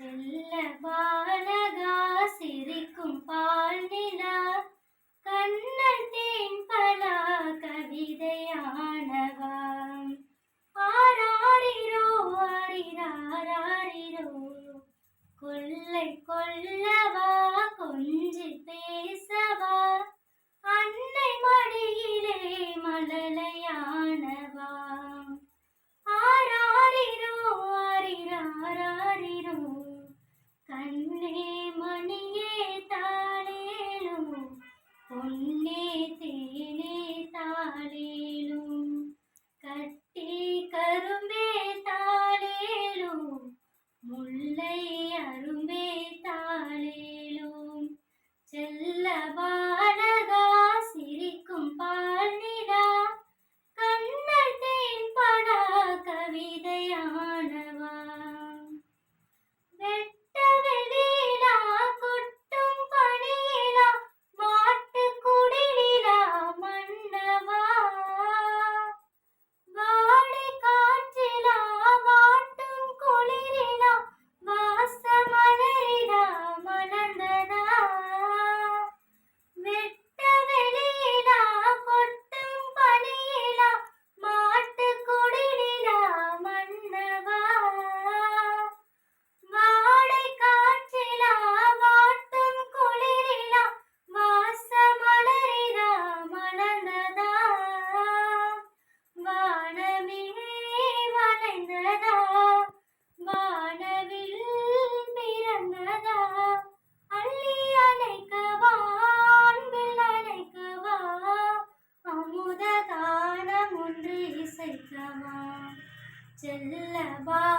செல்ல பாலகா சிரிக்கும் பால் நிலா கண்ணன் தேன் பலா கவிதையானவா. ஆராரிரோ ஆரிராரிரோ கொள்ளை கொள்ளவா. breathe. चल बा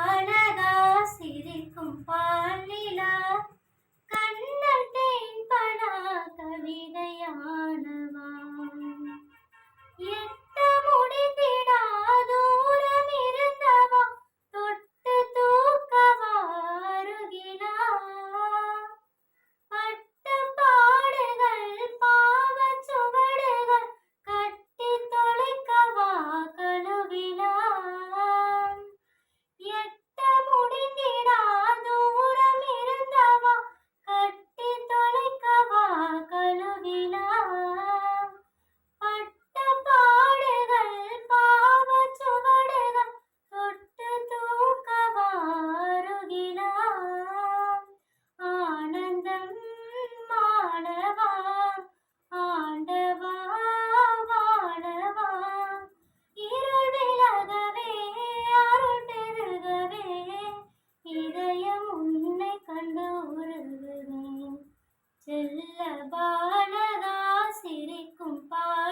செல்ல பாலதா சிரிக்கும் பால